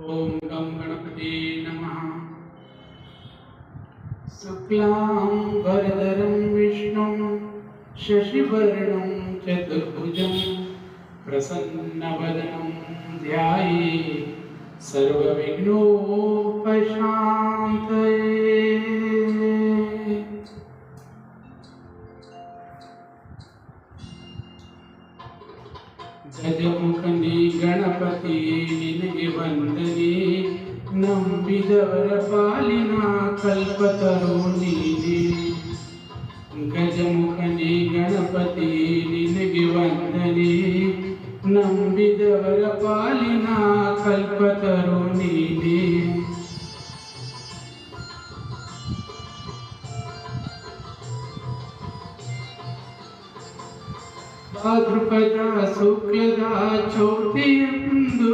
ॐ गं गणपते नमः। शुक्लां वरदरं विष्णुं शशिवर्णं चतुर्भुजं प्रसन्नवदनं ध्याये। सर्वविघ्नोपशान्तये। ಗಜಮುಖನಿ ಗಣಪತಿ ನಿನಗೆ ವಂದನೆ. ನಂಬಿದವರ ಪಾಲಿನ ಕಲ್ಪತರು ನೀನೆ. ಗಜಮುಖನಿ ಗಣಪತಿ ನಿನಗೆ ವಂದನೆ. ನಂಬಿದವರ ಪಾಲಿನ ಕಲ್ಪತರು ನೀನೆ. ಭಾದ್ರಪದ ಶುಕ್ಲದ ಚೌತಿಯಂದು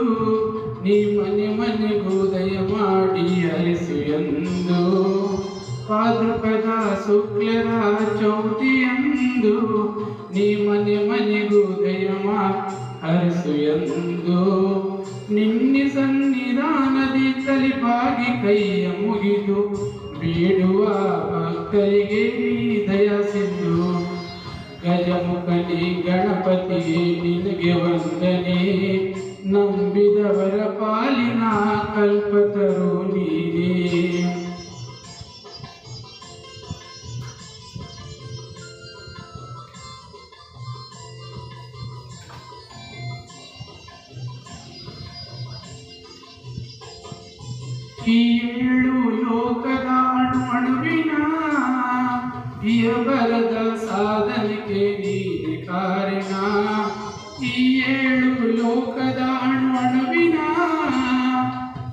ನೀ ಮನೆ ಮನೆಗೂ ದಯ ಮಾಡಿ ಹರಿಸು ಎಂದು. ಭಾದ್ರಪದ ಶುಕ್ಲದ ಚೌತಿಯಂದು ನೀ ಮನೆ ಮನೆಗೂ ದಯ ಮಾಡಿ ಹರಿಸು ಎಂದು. ನಿನ್ನೆ ಸನ್ನಿಧಾನದಿ ತಲಿಪಾಗಿ ಕೈಯ ಮುಗಿದು ಬೇಡುವ ಭಕ್ತರಿಗೆ ದಯ ಸಿಂಧು ಗಜಮುಖನಿ ಗಣಪತಿ ನಿನಗೆ ವಂದನೆ. ನಂಬಿದವರ ಪಾಲಿನ ಕಲ್ಪತರು ನೀನೇ. ಏಳು ಲೋಕದ ಅಣು ಅಣುವಿನ ಬರದ ಸಾಧನೆಗೆ ನೀನೆ ಕಾರಣ ಈ ಏಳು ಲೋಕದ ಅಣು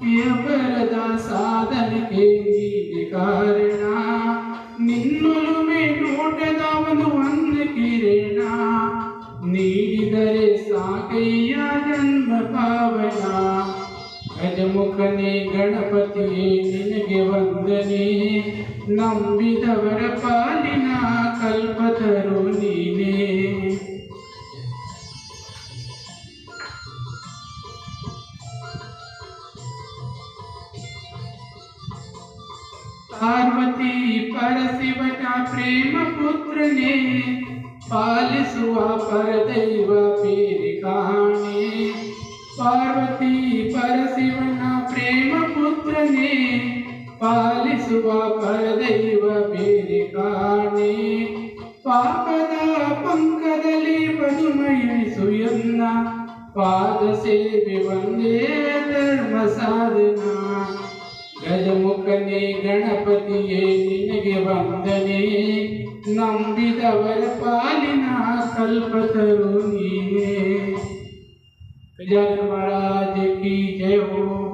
ಎವರದ ಸಾಧನೆಗೆ ನೀನೆ ಕಾರಣ ನಿನ್ನೊಲುಮೆ ನೋಟದ ಒಂದು ಒಂದು ಕಿರಣ. ನೀಡಿದರೆ ಸಾಕಯ್ಯ ಜನ್ಮ ಪಾವನ. ಗಜಮುಖನೇ ಗಣಪತಿಯೇ, ನಿನಗೆ ವಂದನೆ. ನಂಬಿದವರ ಪಾಲಿನ ಪಾರ್ವತಿ ಪರಶಿವನ ಪ್ರೇಮ ಪುತ್ರನೇ ಪಾಲಿಸುವ ಪರದೈವ ಬೇರೆ ಕಾಣೆ ಪಾರ್ವತಿ ಪರಶಿವನ ಪ್ರೇಮ ಪುತ್ರನೇ ಪಾಲಿಸುವ ಪರದೈವ ಬೇರೆ ಕಾಣೆ ಪಾಪದ ಪಂಕದಲ್ಲಿ ಬದುಮಯಿಸು ಎನ್ನ ಪಾದ ಸೇವೆ ಒಂದೇ ಧರ್ಮ ಸಾಧನ ಗಜಮುಖನೇ ಗಣಪತಿಯೇ ನಿನಗೆ ವಂದನೆ ನಂಬಿದವರ ಪಾಲಿನ ಕಲ್ಪತರು ನೀನೇ गजानन महाराज की जय हो